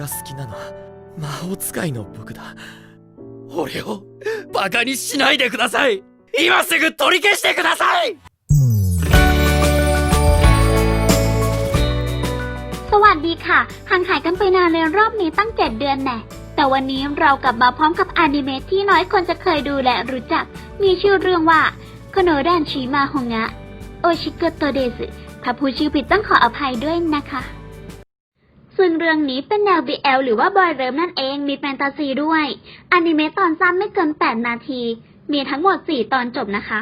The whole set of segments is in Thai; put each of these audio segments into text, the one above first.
が好きなのは魔法使いの僕だ俺をバカにしないでください今すぐ取り消してください สวัสดีค่ะห่างหายกันไปนานเลยรอบนี้ตั้งเจ็ดเดือนแน่ แต่วันนี้เรากลับมาพร้อมกับอนิเมะที่น้อยคนจะเคยดูและรู้จัก มีชื่อเรื่องว่าโคโนดันชิมาฮงะ โอชิโกโตเดสึถ้าพูดชื่อผิดต้องขออภัยด้วยนะคะ ซึ่งเรื่องนี้เป็นแนว BL หรือว่าบอยเริมนั่นเอง มีแฟนตาซีด้วยอนิเมะตอนสั้นไม่เกิน 8 นาที มีทั้งหมด 4 ตอนจบนะคะ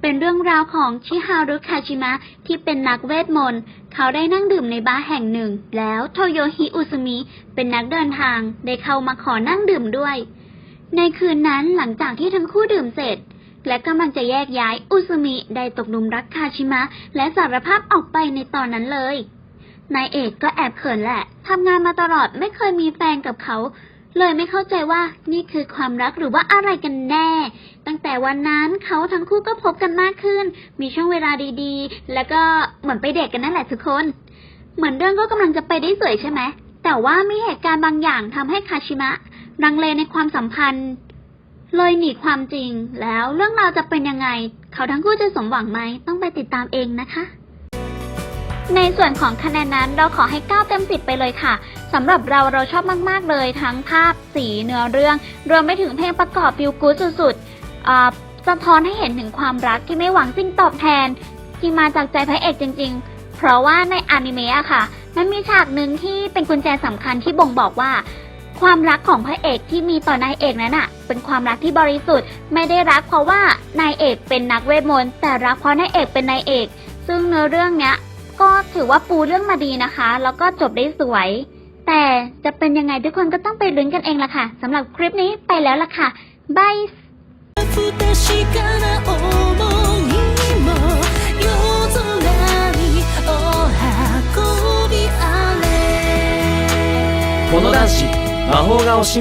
เป็นเรื่องราวของชิฮารุคาชิมะที่เป็นนักเวทมนต์ เขาได้นั่งดื่มในบาร์แห่งหนึ่ง แล้วโทโยฮิอุซุมิเป็นนักเดินทาง ได้เข้ามาขอนั่งดื่มด้วย ในคืนนั้นหลังจากที่ทั้งคู่ดื่มเสร็จและกำลังจะแยกย้ายอุซุมิได้ตกหลุมรักคาชิมะ และสารภาพออกไปในตอนนั้นเลย นายเอกก็แอบเขินแหละทำงานมาตลอดไม่เคยมีแฟนกับเขา เลยไม่เข้าใจว่านี่คือความรักหรือว่าอะไรกันแน่ ตั้งแต่วันนั้นเขาทั้งคู่ก็พบกันมากขึ้น มีช่วงเวลาดีๆ แล้วก็เหมือนไปเดทกกันนั่นแหละทุกคน เหมือนเรื่องก็กำลังจะไปได้สวยใช่ไหม แต่ว่ามีเหตุการณ์บางอย่างทำให้คาชิมะรังเลในความสัมพันธ์ เลยหนีความจริง แล้วเรื่องราวจะเป็นยังไง เขาทั้งคู่จะสมหวังไหมต้องไปติดตามเองนะคะ ในส่วนของคะแนนนั้นเราขอให้ 9 เต็ม 10 ไปเลยค่ะสำหรับเราเราชอบมาก ๆ เลยทั้งภาพสีเนื้อเรื่อง รวมไปถึงเพลงประกอบฟิลกู๊ดสุดๆสะท้อนให้เห็นถึงความรักที่ไม่หวังสิ่งตอบแทน ที่มาจากใจพระเอกจริง ๆ เพราะว่าในอนิเมะอะค่ะ มันมีฉากหนึ่งที่เป็นกุญแจสำคัญที่บ่งบอกว่า ความรักของพระเอกที่มีต่อนายเอกนั้นอะเป็นความรักที่บริสุทธิ์ ไม่ได้รักเพราะว่านายเอกเป็นนักเวทมนต์แต่รักเพราะนายเอกเป็นนายเอก ซึ่งเนื้อเรื่องเนี้ย ก็ถือว่าปูเรื่องมาดีนะคะ แล้วก็จบได้สวย แต่จะเป็นยังไงทุกคนก็ต้องไปลุ้นกันเองละค่ะสำหรับคลิปนี้ไปแล้วล่ะค่ะบาย 不確かな想いも夜空にお運びあれこの男子魔法が惜し